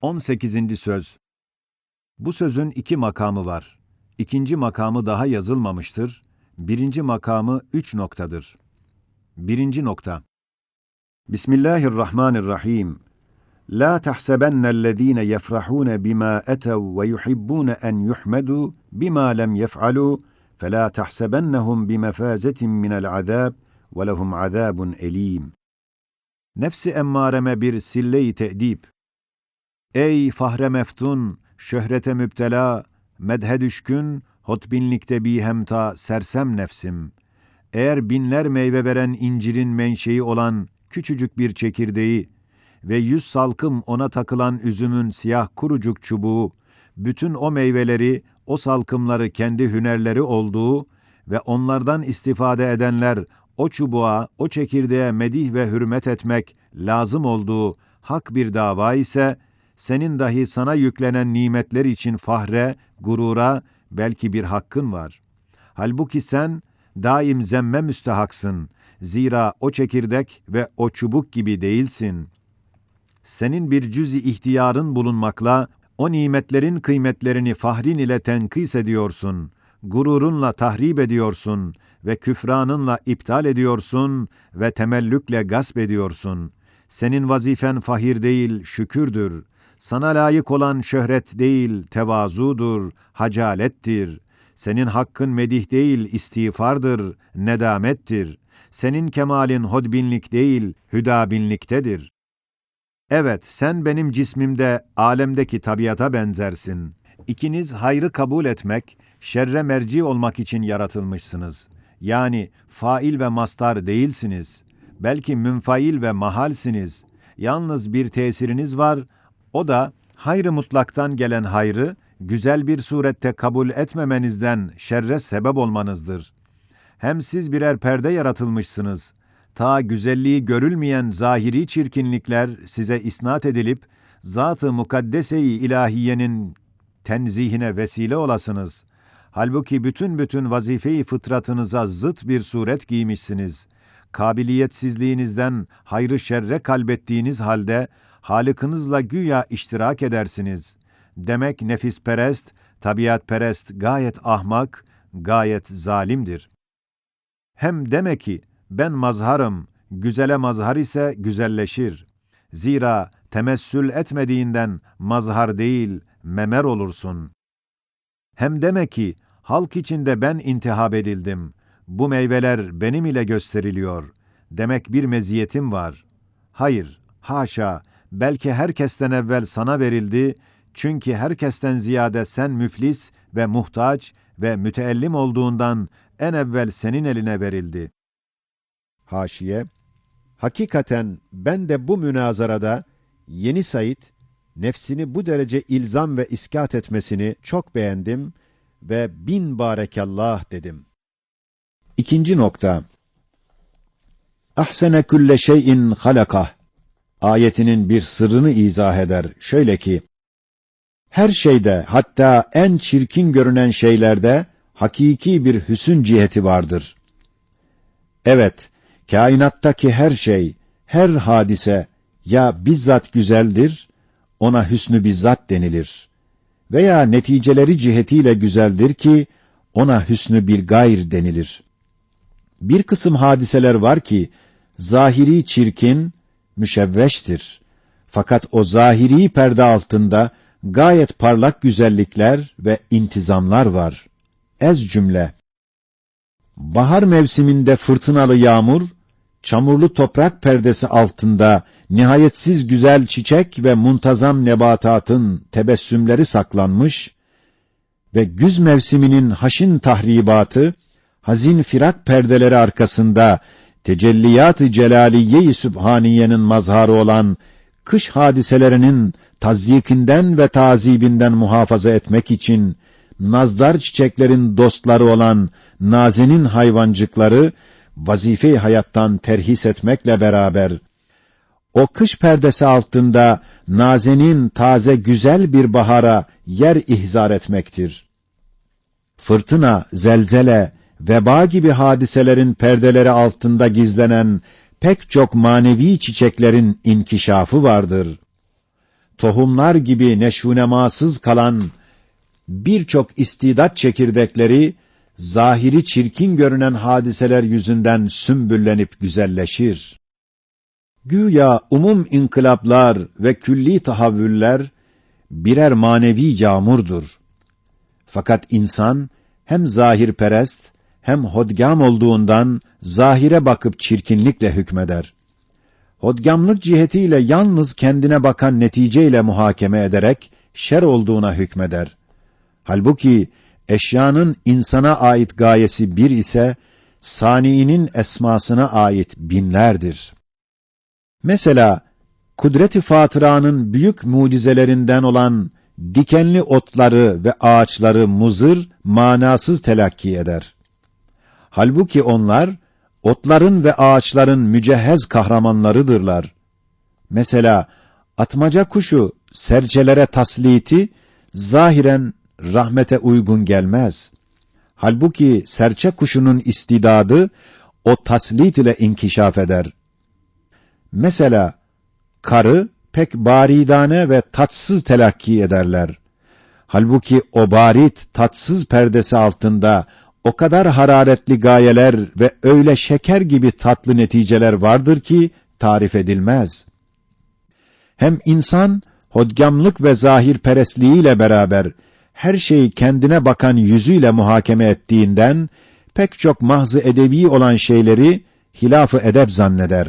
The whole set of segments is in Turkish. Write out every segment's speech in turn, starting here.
18. Söz Bu sözün iki makamı var. İkinci makamı daha yazılmamıştır. Birinci makamı üç noktadır. Birinci nokta. Bismillahirrahmanirrahim. La tahsebennellezîne yefrahûne bimâ etev ve yuhibbûne en yuhmedû bimâ lem felâ tahsebennehum bimefâzetin minel azâb ve lehum azâbun elîm. Nefsi emmareme bir sille-i te'dip. Ey fahre meftun, şöhrete müptela, medhe düşkün, hotbinlikte bir hemta sersem nefsim. Eğer binler meyve veren incirin menşei olan küçücük bir çekirdeği ve yüz salkım ona takılan üzümün siyah kurucuk çubuğu, bütün o meyveleri, o salkımları kendi hünerleri olduğu ve onlardan istifade edenler o çubuğa, o çekirdeğe medih ve hürmet etmek lazım olduğu hak bir dava ise, senin dahi sana yüklenen nimetler için fahre, gurura belki bir hakkın var. Halbuki sen daim zemme müstehaksın. Zira o çekirdek ve o çubuk gibi değilsin. Senin bir cüz-i ihtiyarın bulunmakla o nimetlerin kıymetlerini fahrin ile tenkis ediyorsun. Gururunla tahrip ediyorsun ve küfranınla iptal ediyorsun ve temellükle gasp ediyorsun. Senin vazifen fahir değil, şükürdür. Sana layık olan şöhret değil, tevazudur, hacalettir. Senin hakkın medih değil, istiğfardır, nedamettir. Senin kemalin hodbinlik değil, hüdabinliktedir. Evet, sen benim cismimde, alemdeki tabiata benzersin. İkiniz hayrı kabul etmek, şerre merci olmak için yaratılmışsınız. Yani fail ve mastar değilsiniz. Belki münfail ve mahalsiniz. Yalnız bir tesiriniz var, o da hayrı mutlaktan gelen hayrı, güzel bir surette kabul etmemenizden şerre sebep olmanızdır. Hem siz birer perde yaratılmışsınız. Ta güzelliği görülmeyen zahiri çirkinlikler size isnat edilip, zat-ı mukaddese-i ilahiyenin tenzihine vesile olasınız. Halbuki bütün bütün vazife-i fıtratınıza zıt bir suret giymişsiniz. Kabiliyetsizliğinizden hayrı şerre kalbettiğiniz halde, Halıkınızla güya iştirak edersiniz. Demek nefisperest, tabiatperest gayet ahmak, gayet zalimdir. Hem deme ki, ben mazharım, güzele mazhar ise güzelleşir. Zira temessül etmediğinden mazhar değil, memer olursun. Hem deme ki, halk içinde ben intihab edildim. Bu meyveler benim ile gösteriliyor. Demek bir meziyetim var. Hayır, haşa, belki herkesten evvel sana verildi, çünkü herkesten ziyade sen müflis ve muhtaç ve müteellim olduğundan en evvel senin eline verildi. Haşiye, hakikaten ben de bu münazarada Yeni Said, nefsini bu derece ilzam ve iskat etmesini çok beğendim ve bin barekallah dedim. İkinci nokta. Ahsene külle şeyin halakah ayetinin bir sırrını izah eder. Şöyle ki, her şeyde hatta en çirkin görünen şeylerde hakiki bir hüsün ciheti vardır. Evet, kainattaki her şey, her hadise ya bizzat güzeldir, ona hüsnü bizzat denilir. Veya neticeleri cihetiyle güzeldir ki, ona hüsnü bir gayr denilir. Bir kısım hadiseler var ki, zahiri çirkin, müşevveştir. Fakat o zahiri perde altında gayet parlak güzellikler ve intizamlar var. Ez cümle. Bahar mevsiminde fırtınalı yağmur, çamurlu toprak perdesi altında nihayetsiz güzel çiçek ve muntazam nebatatın tebessümleri saklanmış ve güz mevsiminin haşin tahribatı, hazin firak perdeleri arkasında tecelliyat-ı celaliye-i sübhaniyenin mazharı olan kış hadiselerinin tazyikinden ve tazibinden muhafaza etmek için nazdar çiçeklerin dostları olan nazenin hayvancıkları vazife-i hayattan terhis etmekle beraber o kış perdesi altında nazenin taze güzel bir bahara yer ihzar etmektir. Fırtına, zelzele, veba gibi hadiselerin perdeleri altında gizlenen pek çok manevi çiçeklerin inkişafı vardır. tohumlar gibi neşvunemasız kalan birçok istidat çekirdekleri, zahiri çirkin görünen hadiseler yüzünden sümbüllenip güzelleşir. Güya umum inkılaplar ve külli tahavvüller birer manevi yağmurdur. Fakat insan hem zahir perest hem hodgam olduğundan zahire bakıp çirkinlikle hükmeder. Hodgamlık cihetiyle yalnız kendine bakan neticeyle muhakeme ederek şer olduğuna hükmeder. Halbuki eşyanın insana ait gayesi bir ise, saniinin esmasına ait binlerdir. Mesela, kudret-i fatıranın büyük mucizelerinden olan dikenli otları ve ağaçları muzır, manasız telakki eder. Halbuki onlar, otların ve ağaçların mücehhez kahramanlarıdırlar. Mesela, atmaca kuşu serçelere tasliti, zahiren rahmete uygun gelmez. Halbuki serçe kuşunun istidadı, o taslit ile inkişaf eder. Mesela, karı pek baridane ve tatsız telakki ederler. Halbuki o barit, tatsız perdesi altında o kadar hararetli gayeler ve öyle şeker gibi tatlı neticeler vardır ki tarif edilmez. Hem insan hodgamlık ve zahir perestliğiyle beraber her şeyi kendine bakan yüzüyle muhakeme ettiğinden pek çok mahzı edebi olan şeyleri hilafı edep zanneder.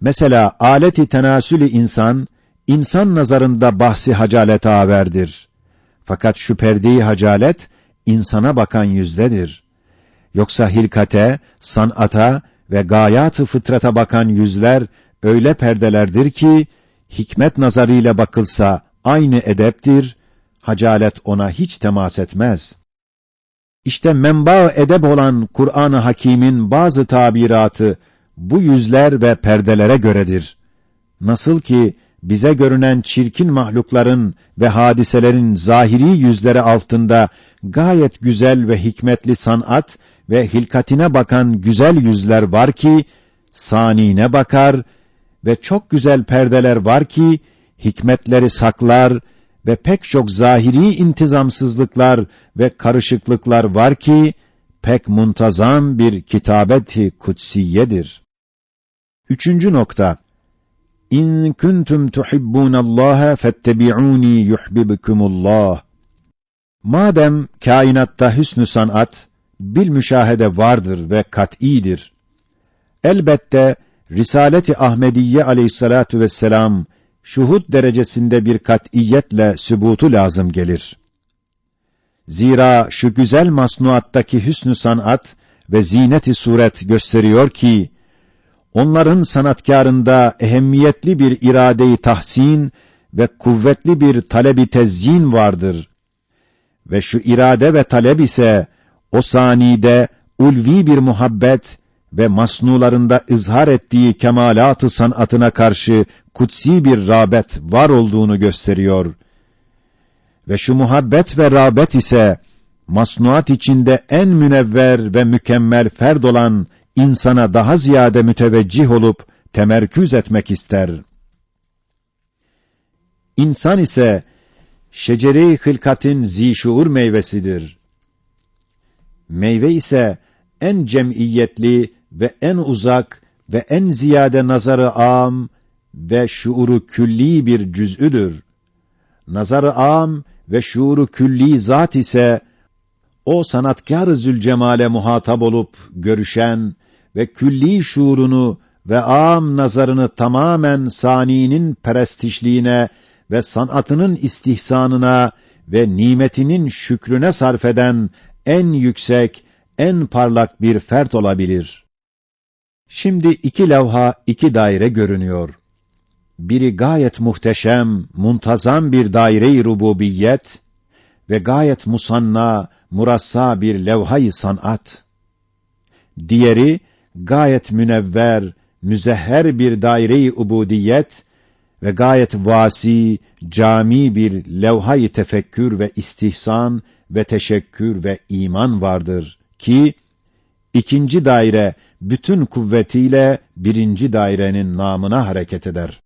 Mesela aleti tenasülü insan, insan nazarında bahsi hacalet haberdir. Fakat şu perdeyi hacalet, insana bakan yüzdedir. Yoksa hilkate, sanata ve gayat-ı fıtrata bakan yüzler öyle perdelerdir ki, hikmet nazarıyla bakılsa aynı edeptir, hacalet ona hiç temas etmez. İşte menba edep olan Kur'an-ı Hakîm'in bazı tabiratı bu yüzler ve perdelere göredir. Nasıl ki bize görünen çirkin mahlukların ve hadiselerin zahiri yüzleri altında gayet güzel ve hikmetli sanat ve hilkatine bakan güzel yüzler var ki sanine bakar ve çok güzel perdeler var ki hikmetleri saklar ve pek çok zahiri intizamsızlıklar ve karışıklıklar var ki pek muntazam bir kitabeti kutsiyedir. Üçüncü nokta. İn kuntum tuhibbunallaha fettebi'uni yuhibbukumullah. Madem kainatta hüsnü sanat, bil müşahede vardır ve kat'idir. Elbette Risaleti Ahmediye aleyhissalatu vesselam şuhud derecesinde bir kat'iyetle sübutu lazım gelir. Zira şu güzel masnuattaki hüsnü sanat ve zineti suret gösteriyor ki onların sanatkarında ehemmiyetli bir iradeyi tahsin ve kuvvetli bir talebi tezyin vardır. Ve şu irade ve talep ise o sanide ulvi bir muhabbet ve masnularında izhar ettiği kemalat-ı sanatına karşı kutsi bir rağbet var olduğunu gösteriyor. Ve şu muhabbet ve rağbet ise masnuat içinde en münevver ve mükemmel ferd olan insana daha ziyade müteveccih olup temerküz etmek ister. İnsan ise şecere-i hılkatin zişuur meyvesidir. Meyve ise en cemiyetli ve en uzak ve en ziyade nazarı am ve şuuru külli bir cüz'üdür. Nazarı am ve şuuru külli zat ise o sanatkar-ı zülcemale muhatap olup görüşen ve külli şuurunu ve am nazarını tamamen saninin perestişliğine ve sanatının istihsanına ve nimetinin şükrüne sarf eden en yüksek, en parlak bir fert olabilir. Şimdi iki levha, iki daire görünüyor. Biri gayet muhteşem, muntazam bir daire-i rububiyet ve gayet musanna, murassa bir levha-i sanat. Diğeri gayet münevver, müzehher bir daire-i ubudiyet ve gayet vasi, cami bir levha-i tefekkür ve istihsan ve teşekkür ve iman vardır ki ikinci daire bütün kuvvetiyle birinci dairenin namına hareket eder.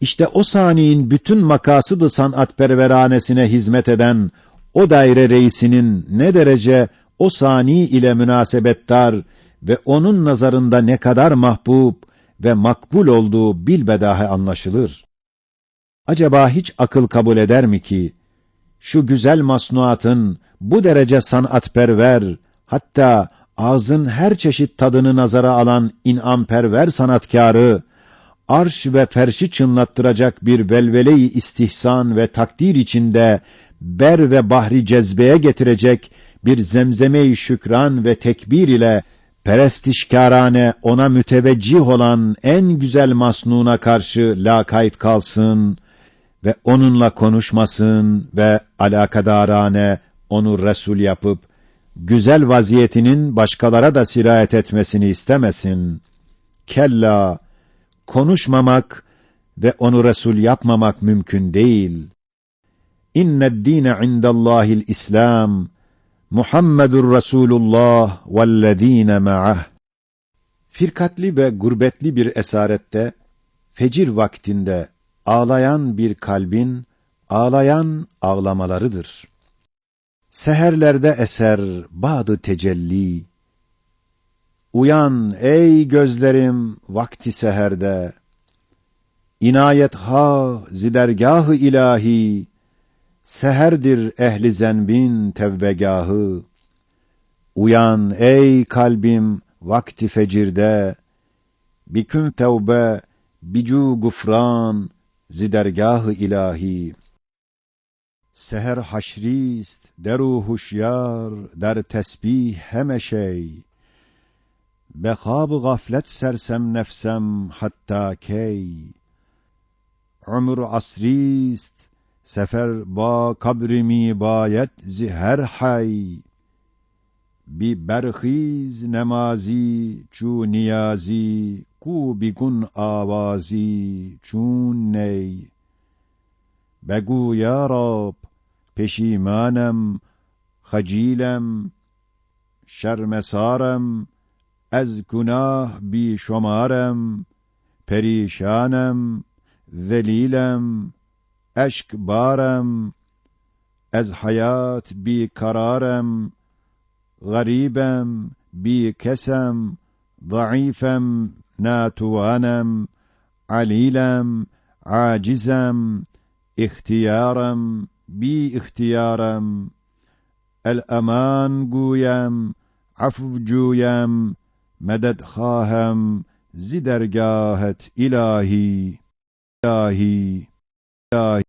İşte o saniyin bütün makasıdı sanatperveranesine hizmet eden o daire reisinin ne derece o sani ile münasebettar ve onun nazarında ne kadar mahbub ve makbul olduğu bilbedahe anlaşılır. Acaba hiç akıl kabul eder mi ki, şu güzel masnuatın bu derece sanatperver, hatta ağzın her çeşit tadını nazara alan inamperver sanatkarı, arş ve ferşi çınlattıracak bir velvele-i istihsan ve takdir içinde ber ve bahri cezbeye getirecek bir zemzeme-i şükran ve tekbir ile perestişkârane ona müteveccih olan en güzel masnuna karşı lakayt kalsın ve onunla konuşmasın ve alakadarane onu Resul yapıp güzel vaziyetinin başkalara da sirayet etmesini istemesin. Kella konuşmamak ve onu Resul yapmamak mümkün değil. İnned dîne indallâhil İslam. Muhammedur Resulullah vellezîne ma'ah. Firkatli ve gurbetli bir esarette, fecir vaktinde ağlayan bir kalbin, ağlayan ağlamalarıdır. Seherlerde eser badı tecelli. Uyan ey gözlerim vakti seherde. İnayet ha zidergahı ilahi. Seherdir ehli zenbin tevbegahı. Uyan ey kalbim vakti fecirde. Bikün tevbe, bicu gufran, zidergahı ilahi. Seher haşrist, deru huşyar, der tesbih heme şey. Be khab gaflet sersem nefsem hatta key. Ömür asrist, سفر با قبر می باید زهر حی. بی برخیز نمازی چون نیازی کو بکن آوازی چون نی. بگو یا رب پشیمانم خجیلم شرمسارم از گناه بیشمارم پریشانم ذلیلم اشک بارم أز حیات بی قرارم غریبم بی کسم ضعیفم ناتوانم علیلم عاجزم اختیارم بی اختیارم الأمان گویم عفو جویم مدد خواهم زی درگاهت الهی الهی الهی